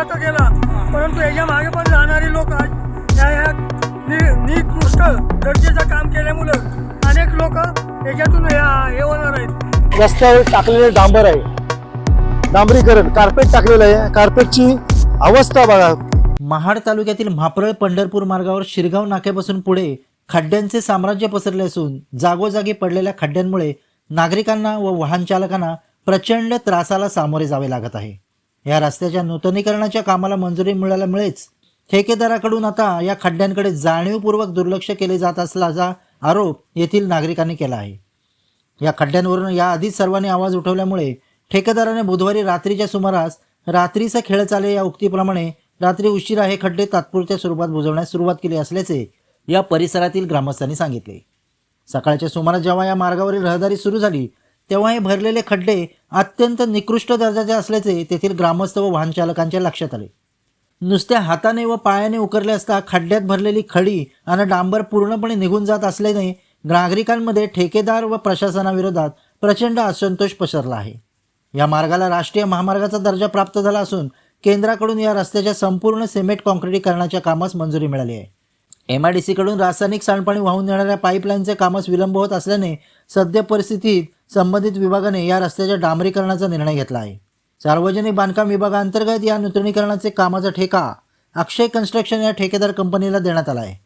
गेला तर गेला परंतु याच्या मागे पण जाणारी लोक आज ह्या ह्या निकृष्ट दर्जेचं काम केल्यामुळे अनेक लोक याच्यातून हे होणार आहेत. रस्त्यावर टाकलेले डांबर आहे. डांबरीकरण कार्पेट टाकलेलं आहे. कार्पेटची अवस्था बघा. महाड तालुक्यातील म्हापरळ पंढरपूर मार्गावर शिरगाव नाक्यापासून पुढे खड्ड्यांचे साम्राज्य पसरले असून जागोजागी पडलेल्या खड्ड्यांमुळे नागरिकांना व वाहन चालकांना प्रचंड त्रासाला सामोरे जावे लागत आहे. या रस्त्याच्या नूतनीकरणाच्या कामाला मंजुरी मिळाल्यामुळेच ठेकेदाराकडून आता या खड्ड्यांकडे जाणीवपूर्वक दुर्लक्ष केले जात असल्याचा आरोप येथील नागरिकांनी केला आहे. या खड्ड्यांवरून याआधीच सर्वांनी आवाज उठवल्यामुळे ठेकेदाराने बुधवारी रात्रीच्या सुमारास रात्रीचा खेळ चाले या उक्तीप्रमाणे रात्री उशिरा हे खड्डे तात्पुरत्या स्वरूपात बुजवण्यास सुरुवात केली असल्याचे या परिसरातील ग्रामस्थांनी सांगितले. सकाळच्या सुमारास जेव्हा या मार्गावरील रहदारी सुरू झाली तेव्हा हे भरलेले खड्डे अत्यंत निकृष्ट दर्जाचे असल्याचे तेथील ग्रामस्थ व वाहनचालकांच्या लक्षात आले. नुसत्या हाताने व पायाने उकरले असता खड्ड्यात भरलेली खडी आणि डांबर पूर्णपणे निघून जात असल्याने नागरिकांमध्ये ठेकेदार व प्रशासनाविरोधात प्रचंड असंतोष पसरला आहे. या मार्गाला राष्ट्रीय महामार्गाचा दर्जा प्राप्त झाला असून केंद्राकडून या रस्त्याच्या संपूर्ण सिमेंट काँक्रिटीकरणाच्या कामास मंजुरी मिळाली आहे. एम आय डी सीकडून रासायनिक सांडपाणी वाहून नेणाऱ्या पाईपलाईनचे कामास विलंब होत असल्याने सद्य परिस्थितीत संबंधित विभागाने या रस्त्याच्या डांबरीकरणाचा निर्णय घेतला आहे. सार्वजनिक बांधकाम विभागाअंतर्गत या नूतनीकरणाचे कामाचा ठेका अक्षय कन्स्ट्रक्शन या ठेकेदार कंपनीला देण्यात आला आहे.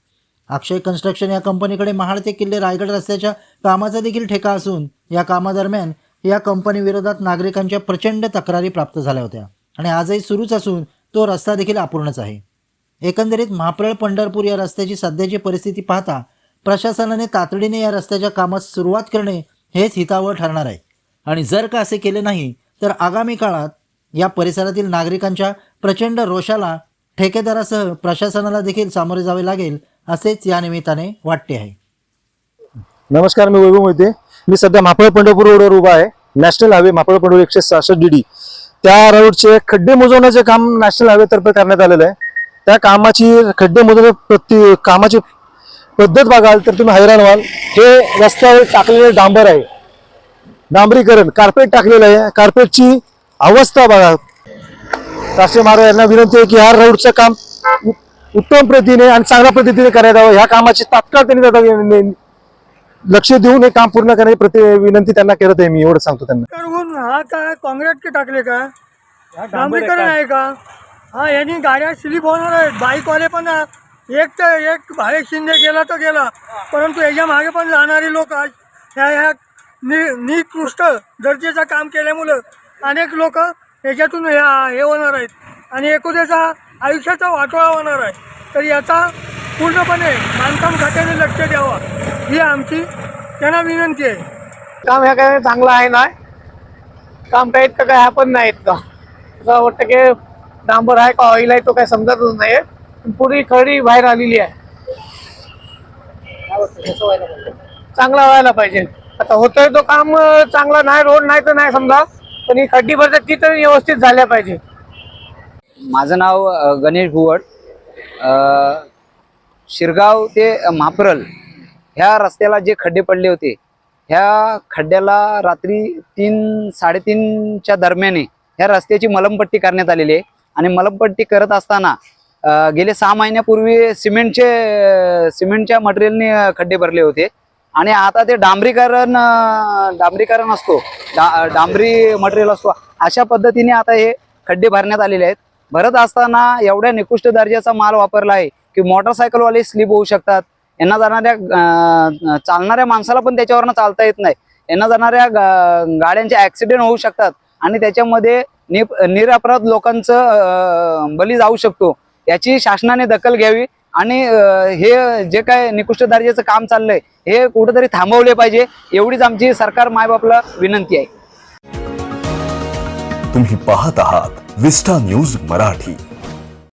अक्षय कन्स्ट्रक्शन या कंपनीकडे महाड ते किल्ले रायगड रस्त्याच्या कामाचा देखील ठेका असून या कामादरम्यान या कंपनीविरोधात नागरिकांच्या प्रचंड तक्रारी प्राप्त झाल्या होत्या आणि आजही सुरूच असून तो रस्ता देखील अपूर्णच आहे. एकंदरीत महाप्रळ पंढरपूर या रस्त्याची सध्याची परिस्थिती पाहता प्रशासनाने तातडीने या रस्त्याच्या कामास सुरुवात करणे हेच हितावह ठरणार आहे. आणि जर का असे केले नाही तर आगामी काळात या परिसरातील नागरिकांच्या प्रचंड रोषाला ठेकेदारासह प्रशासनाला देखील सामोरे जावे लागेल असेच या निमित्ताने वाटते आहे. नमस्कार मी वैभव मोहिते. मी सध्या महापळ पंढरपूर रोडवर उभा आहे. नॅशनल हायवे महापळ पंढरपूर एकशे सहासष्ट डी डी त्या रोडचे खड्डे मोजवण्याचे काम नॅशनल हायवे तर्फे करण्यात आलेलं आहे. त्या कामाची खड्डे मोजवण्या प्रति कामाची पद्धत बघाल तर तुम्ही हैराण व्हाल. हे रस्त्यावर टाकलेले डांबर आहे. डांबरीकरण कार्पेट टाकलेलं आहे. कार्पेटची अवस्था बघा. राष्ट्रीय महाराज यांना विनंती आहे की ह्या रोडचं काम उत्तम प्रतीने आणि चांगल्या पद्धतीने करण्यात यावं. ह्या कामाची तात्काळ त्यांनी लक्ष देऊन हे काम पूर्ण करण्याची प्रति विनंती त्यांना करत आहे मी. एवढं सांगतो त्यांना. हा काय काँग्रेस के टाकले का? डांबरीकरण आहे का? हा यांनी गाड्या स्लिप होणार आहेत. बाईकवाले पण एक तर एक भावे शिंदे गेला तर गेला. परंतु याच्या मागे पण जाणारी लोक ह्या ह्या नि निकृष्ट दर्जेचं काम केल्यामुळं अनेक लोक याच्यातून ह्या हे होणार आहेत. आणि एकुदेचा आयुष्याचा वाटोळा होणार आहे. तर याचा पूर्णपणे बांधकाम खात्याने लक्ष द्यावं ही आमची त्यांना विनंती आहे. काम ह्या काय चांगलं आहे ना? काम काय इतकं काय आपण पण नाही इतकं असं वाटतं की डांबर आहे का ऑइल आहे तो काय समजतच नाही पुरी खडी बाहेर आलेली आहे. चांगला व्हायला पाहिजे. आता होतोय तो काम चांगला नाही रोड नाही तर नाही समजा. पण ही खड्डी भरतात ती तर व्यवस्थित झाल्या पाहिजे. माझं नाव अ, गणेश भुवड. अ, शिरगाव ते म्हापरल ह्या रस्त्याला जे खड्डे पडले होते ह्या खड्ड्याला रात्री तीन साडेतीनच्या दरम्याने ह्या रस्त्याची मलमपट्टी करण्यात आलेली आहे. आणि मलमपट्टी करत असताना गेले सहा महिन्यापूर्वी सिमेंटचे सिमेंटच्या मटेरियलने खड्डे भरले होते. आणि आता ते डांबरीकरण डांबरीकरण असतो डा डांबरी मटेरियल असतो अशा पद्धतीने आता हे खड्डे भरण्यात आलेले आहेत. भरत असताना एवढ्या निकृष्ट दर्जाचा माल वापरला आहे की मोटरसायकलवाले स्लिप होऊ शकतात. यांना जाणाऱ्या चालणाऱ्या माणसाला पण त्याच्यावरनं चालता येत नाही. यांना जाणाऱ्या गाड्यांचे ॲक्सिडेंट होऊ शकतात. आणि त्याच्यामध्ये निप निरपराध लोकांचं बली जाऊ शकतो याची शासनाने दखल घ्यावी. आणि हे जे काय निकृष्ट दर्जाचं काम चाललंय हे कुठेतरी थांबवले पाहिजे एवढीच आमची सरकार मायबापला विनंती आहे. तुम्ही पाहत आहात विस्टा न्यूज मराठी.